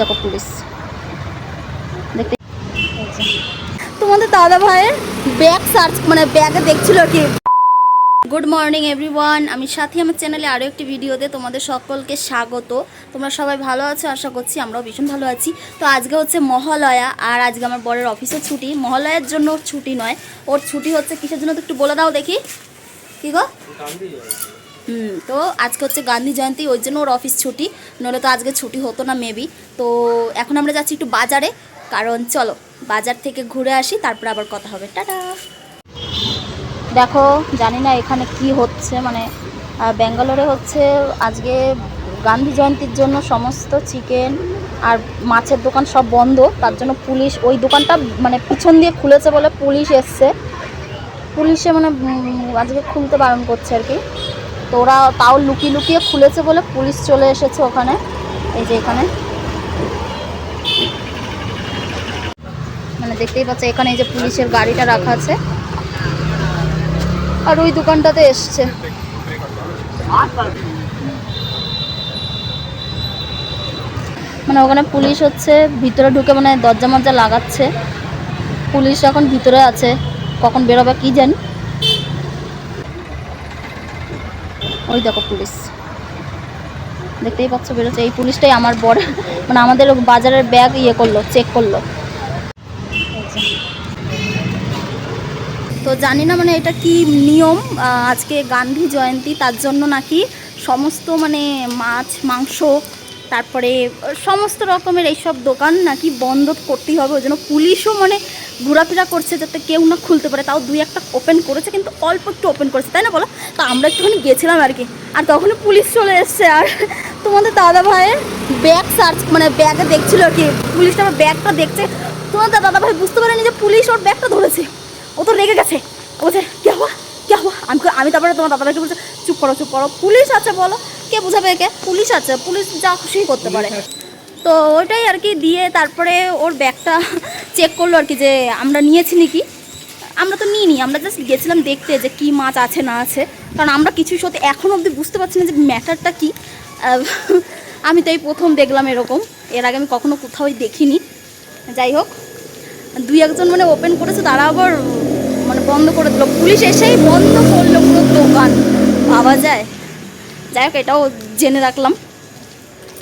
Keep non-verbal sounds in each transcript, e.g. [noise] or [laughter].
দেখো পুলিশ। দেখতে তোমাদের দাদা ভাইয়ের ব্যাগ সার্চ মানে ব্যাগে দেখছিল কি। গুড মর্নিং এভরিওয়ান আমি সাথী, আমার চ্যানেলে আরও একটি ভিডিওতে তোমাদের সকলকে স্বাগত। তোমরা সবাই ভালো আছো? আশা করছি আমরাও ভীষণ ভালো আছি। তো আজকে হচ্ছে মহালয়া, আর আজকে আমার বরের অফিসে ছুটি। মহালয়ার জন্য ওর ছুটি নয়, ওর ছুটি হচ্ছে কিসের জন্য তো একটু বলে দাও দেখি। কি গো? হুম, তো আজকে হচ্ছে গান্ধী জয়ন্তী, ওই জন্য ওর অফিস ছুটি। নইলে তো আজকে ছুটি হতো না মেবি তো এখন আমরা যাচ্ছি একটু বাজারে। কারণ চলো, বাজার থেকে ঘুরে আসি, তারপর আবার কথা হবে। টাটা! দেখো, জানি না এখানে কি হচ্ছে মানে ব্যাঙ্গালোরে হচ্ছে আজকে গান্ধী জয়ন্তীর জন্য সমস্ত চিকেন আর মাছের দোকান সব বন্ধ। তার জন্য পুলিশ, ওই দোকানটা মানে পিছন দিয়ে খুলেছে বলে পুলিশ এসছে। পুলিশে মানে আজকে খুলতে বারণ করছে আর কি। তো ওরা তাও লুকিয়ে লুকিয়ে খুলেছে বলে পুলিশ চলে এসেছে ওখানে। এই যে এখানে। মানে দেখতেই পাচ্ছে, এখানে এই যে পুলিশের গাড়িটা রাখা আছে। আর ওই দোকানটাতে এসছে। মানে ওখানে পুলিশ হচ্ছে, ভিতরে ঢুকে মানে দরজা মরজা লাগাচ্ছে। পুলিশ এখন ভিতরে আছে, কখন বেরোবে কি জানি। ওই দেখো পুলিশ। দেখতেই পাচ্ছ, বেরোচ্ছে। এই পুলিশটাই আমার বড় মানে আমাদের বাজারের ব্যাগ ইয়ে করল চেক করল। তো জানি না মানে এটা কি নিয়ম আজকে গান্ধী জয়ন্তী, তার জন্য নাকি সমস্ত মানে মাছ, মাংস তারপরে সমস্ত রকমের এইসব দোকান নাকি বন্ধ করতেই হবে, ওই জন্য পুলিশও মানে ঘোরাফেরা করছে যাতে কেউ না খুলতে পারে। তাও দুই একটা ওপেন করেছে, কিন্তু অল্প একটু ওপেন করেছে, তাই না বলো? তো আমরা একটুখানি গেছিলাম আর কি। আর তখনই পুলিশ চলে এসছে। আর তোমাদের দাদা ভাইয়ের ব্যাগ সার্চ মানে ব্যাগে দেখছিল আর কি। পুলিশটা আমার ব্যাগটা দেখছে। তোমাদের দাদা ভাই বুঝতে পারেনি যে পুলিশ ওর ব্যাগটা ধরেছে। ও তো রেগে গেছে। ও বলছে, কে হওয়া কে হওয়া আমি আমি তারপরে তোমার দাদাভাইকে বলছে, চুপ করো চুপ করো, পুলিশ আছে বলো। কে বুঝাবে একে? পুলিশ আছে পুলিশ যা খুশি করতে পারে। তো ওইটাই আর কি দিয়ে তারপরে ওর ব্যাগটা [laughs] চেক করল আর কি যে আমরা নিয়েছি নাকি? আমরা তো নিইনি আমরা জাস্ট গেছিলাম দেখতে যে কি মাছ আছে না আছে। কারণ আমরা কিছুই সত্যি এখন অবধি বুঝতে পারছি না যে ম্যাটারটা কি। [laughs] আমি তো এই প্রথম দেখলাম এরকম। এর আগে আমি কখনো কোথাও দেখিনি। যাই হোক দুই একজন মানে ওপেন করেছে তারা আবার মানে বন্ধ করে দিল। পুলিশ এসেই বন্ধ করল পুরো দোকান। ভাবা যায়। যাই হোক এটাও জেনে রাখলাম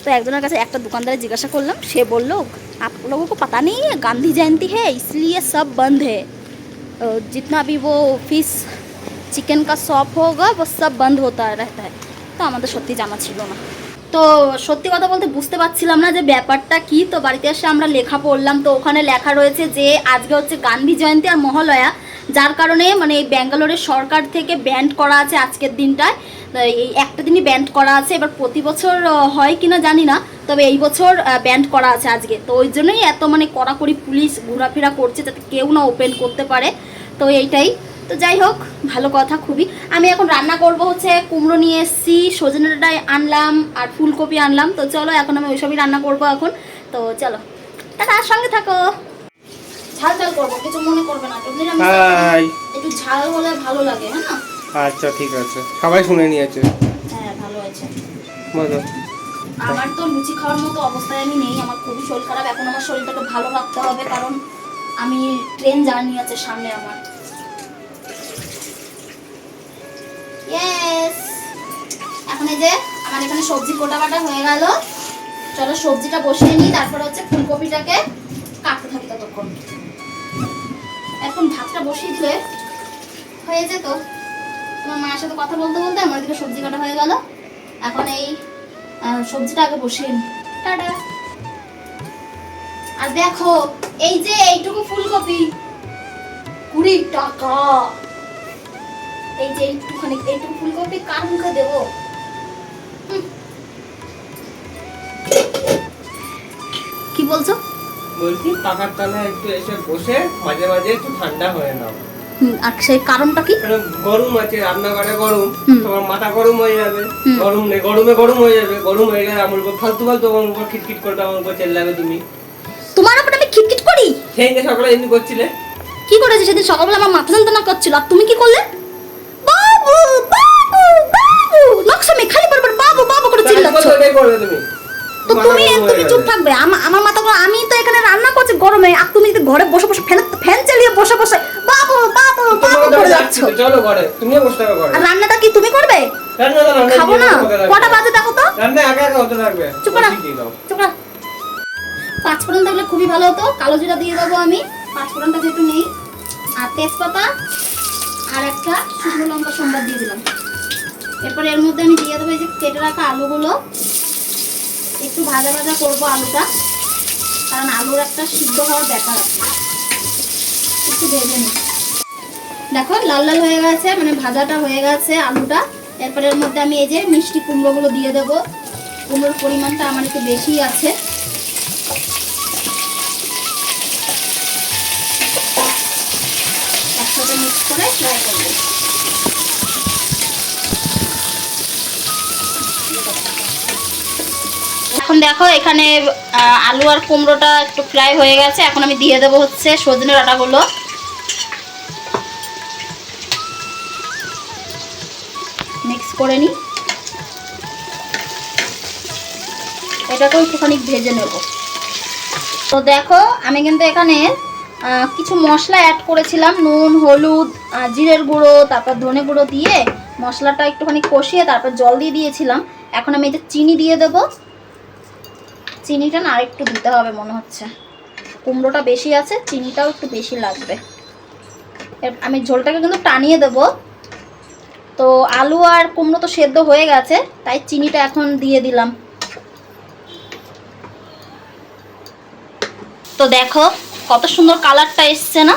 তো একজনের কাছে একটা দোকানদারে জিজ্ঞাসা করলাম সে বললো आप लोगों को पता नहीं है गांधी जयंती है इसलिए सब बंद है अ, जितना भी वो फिश চিকেন কা শপ হোগা वो सब बंद होता रहता है তো আমাদের সত্যি জানা ছিল না তো সত্যি কথা বলতে বুঝতে পারছিলাম না যে ব্যাপারটা কি তো বাড়িতে এসে আমরা লেখা পড়লাম তো ওখানে লেখা রয়েছে যে আজকে হচ্ছে গান্ধী জয়ন্তী আর মহালয়া যার কারণে মানে এই ব্যাঙ্গালোরের সরকার থেকে ব্যান্ড করা আছে আজকের দিনটায়। এই একটা দিনই ব্যান্ড করা আছে। এবার প্রতি বছর হয় কিনা জানি না, তবে এই বছর ব্যান্ড করা আছে আজকে। তো ওই জন্যই এত মানে কড়াকড়ি পুলিশ ঘোরাফেরা করছে যাতে কেউ না ওপেন করতে পারে। তো এইটাই। তো যাই হোক, ভালো কথা খুবই। আমি এখন রান্না করব হচ্ছে কুমড়ো নিয়ে এসেছি সজনে ডাঁটাই আনলাম আর ফুলকপি আনলাম। তো চলো, এখন আমি ওইসবই রান্না করব এখন। তো চলো তার সঙ্গে থাকো। ঝাল ঝাল করব কিছু মনে করবে না। একটু ঝাল হলে ভালো লাগে হ্যাঁ আচ্ছা ঠিক আছে। সবাই শুনে নিয়েছে। হ্যাঁ ভালো আছে আমার তো লুচি খাওয়ার মতো অবস্থায় আমি নেই আমার খুবই শরীর খারাপ। এখন আমার শরীরটাকে ভালো রাখতে হবে কারণ আমি ট্রেন জার্নি আছে সামনে আমার। এখন এই যে আমার এখানে সবজি কোটা কাটা হয়ে গেল। চলো সবজিটা বসিয়ে নিই তারপরে হচ্ছে ফুলকপিটাকে কাটতে থাকি ততক্ষণ। এখন ভাতটা বসিয়ে দিলে হয়ে যেত। তোমার মায়ের সাথে কথা বলতে বলতে আমার দিকে সবজি কাটা হয়ে গেল। এখন এই সবজিটা আগে বসিয়ে নিই টাটা। আর দেখো, এই যে এইটুকু ফুলকপি, কুড়ি টাকা। এই যে এইটুখানি এইটুকু ফুলকপি কার মুখে দেবো। কি বলছো? বলছি পাকার তলায় একটু এসে বসে মাঝে মাঝে একটু ঠান্ডা হয়ে নাও। আর সেই কারণটা কি? কারণ গরম আছে রান্নাঘরে গরম তোমার মাথা গরম হয়ে যাবে। গরম নেই গরমে গরম হয়ে যাবে গরম হয়ে গেলে আমার উপর ফালতু ফালতু আমার উপর খিটখিট করবে আমার উপর চেল্লাবে তুমি। তোমার উপর আমি খিটখিট করি? সকালে এমনি করছিলে। কি করেছে সেদিন? সকালবেলা আমার মাথা যন্ত্রণা করছিল। আর তুমি কি করলে? বাবু বাবু বাবু! নকশা মে খালি বারবার বাবু বাবু করে চিল্লাচ্ছ। করবে তুমি? তো তুমি তুমি চুপ থাকবে? আমা- আমার মাথা আমি তো এখানে রান্না করছি গরমে। আর তুমি যদি ঘরে বসে বসে ফ্যান ফ্যান চালিয়ে বসে বসে বাবু বাবু বাবু করে যাচ্ছ চলো ঘরে। তুমিও বসে থাকো ঘরে। আর রান্নাটা কি তুমি করবে? খাব না? কটা বাজে দেখো তো? রান্না একা একা হতে থাকবে। চুপ। চুপ কর। পাঁচ ফোড়ন থাকলে খুবই ভালো হতো। কালো জিরা দিয়ে দেবো আমি। পাঁচ ফোড়নটা যেহেতু নেই। আর তেজপাতা আর একটা শুকনো লঙ্কা সোমবার দিয়ে দিলাম। এরপর এর মধ্যে আমি দিয়ে দেবো এই যে কেটে রাখা আলুগুলো। একটু ভাজা ভাজা করব আলুটা, কারণ আলুর একটা সিদ্ধ হওয়ার ব্যাপার আছে। একটু ভেজে নিই। দেখো, লাল লাল হয়ে গেছে মানে ভাজাটা হয়ে গেছে আলুটা। এরপর এর মধ্যে আমি এই যে মিষ্টি কুমড়োগুলো দিয়ে দেবো। কুমড়োর পরিমাণটা আমার একটু বেশি আছে। একসাথে মিক্স করে ফ্রাই করব। এখন দেখো, এখানে আলু আর কুমড়োটা একটু ফ্রাই হয়ে গেছে। এখন আমি দিয়ে দেবো হচ্ছে সজনে ডাঁটাগুলো। মিক্স করে নিই। এটাকেও একটুখানি ভেজে নেব। তো দেখো, আমি কিন্তু এখানে কিছু মশলা অ্যাড করেছিলাম। নুন, হলুদ জিরের গুঁড়ো, তারপর ধনে গুঁড়ো দিয়ে মশলাটা একটুখানি কষিয়ে তারপর জল দিয়ে দিয়েছিলাম। এখন আমি এটা চিনি দিয়ে দেবো। চিনিটা না আরেকটু দিতে হবে মনে হচ্ছে। কুমড়োটা বেশি আছে, চিনিটাও একটু বেশি লাগবে। আমি ঝোলটাকে কিন্তু টানিয়ে দেবো। তো আলু আর কুমড়ো তো সেদ্ধ হয়ে গেছে, তাই চিনিটা এখন দিয়ে দিলাম। তো দেখো, কত সুন্দর কালারটা এসছে না?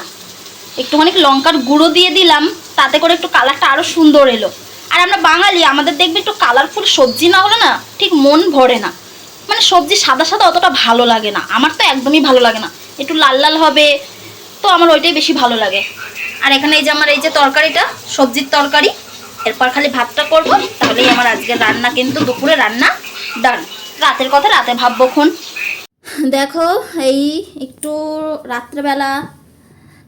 একটুখানি লঙ্কার গুঁড়ো দিয়ে দিলাম, তাতে করে একটু কালারটা আরও সুন্দর এলো। আর আমরা বাঙালি, আমাদের দেখবে একটু কালারফুল সবজি না হলে না, ঠিক মন ভরে না। মানে সবজি সাদা সাদা অতটা ভালো লাগে না। আমার তো একদমই ভালো লাগে না। একটু লাল লাল হবে, তো আমার ওইটাই বেশি ভালো লাগে। আর এখানে এই যে আমার এই যে তরকারিটা, সবজির তরকারি, এরপর খালি ভাতটা করব, তাহলেই আমার আজকে রান্না কিন্তু দুপুরে রান্না ডান রাতের কথা রাতে ভাববো খুন দেখো, এই একটু রাত্রেবেলা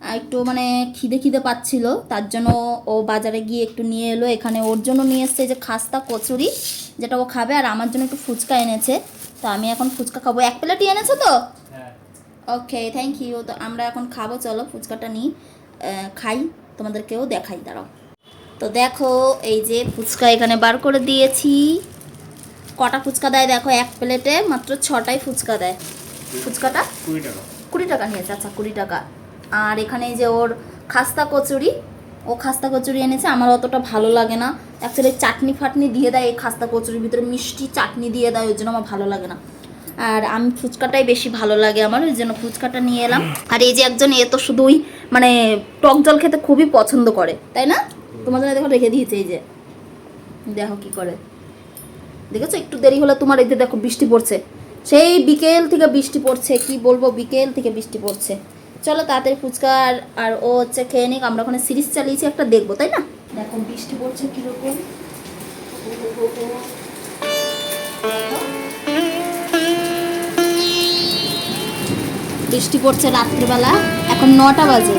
একটু মানে খিদে খিদে পাচ্ছিল তার জন্য ও বাজারে গিয়ে একটু নিয়ে এলো। এখানে ওর জন্য নিয়ে এসছে যে খাস্তা কচুরি যেটা ও খাবে আর আমার জন্য একটু ফুচকা এনেছে। তো আমি এখন ফুচকা খাব। এক প্লেটই এনেছো তো? হ্যাঁ। ওকে থ্যাংক ইউ তো আমরা এখন খাব চলো ফুচকাটা নিই। খাই তোমাদেরকেও দেখাই দাঁড়াও। তো দেখো এই যে ফুচকা এখানে বার করে দিয়েছি। কটা ফুচকা দেয় দেখো এক প্লেটে মাত্র ছটাই ফুচকা দেয়। ফুচকাটা? কুড়ি টাকা। কুড়ি টাকা নিয়েছে আচ্ছা কুড়ি টাকা। আর এখানে যে ওর খাস্তা কচুরি, ও খাস্তা কচুরি এনেছে, আমার অতটা ভালো লাগে না। অ্যাকচুয়ালি চাটনি ফাটনি দিয়ে দেয় এই খাস্তা কচুরির ভিতরে, মিষ্টি চাটনি দিয়ে দেয়, ওই জন্য আমার ভালো লাগে না। আর আমি ফুচকাটাই বেশি ভালো লাগে আমার, ওই জন্য ফুচকাটা নিয়ে এলাম। আর এই যে একজন, এ তো শুধুই মানে টক জল খেতে খুবই পছন্দ করে, তাই না? তোমার জন্য দেখো, রেখে দিয়েছে এই যে। দেখো কি করে। দেখেছ? একটু দেরি হলে তোমার এই যে দেখো, বৃষ্টি পড়ছে। সেই বিকেল থেকে বৃষ্টি পড়ছে, কি বলব? বিকেল থেকে বৃষ্টি পড়ছে। চলো তাড়াতাড়ি ফুচকা আর আর ও হচ্ছে খেয়ে নিক আমরা ওখানে সিরিজ চালিয়েছি একটা দেখব তাই না? দেখো বৃষ্টি পড়ছে কীরকম। বৃষ্টি পড়ছে রাত্রিবেলা এখন নটা বাজে।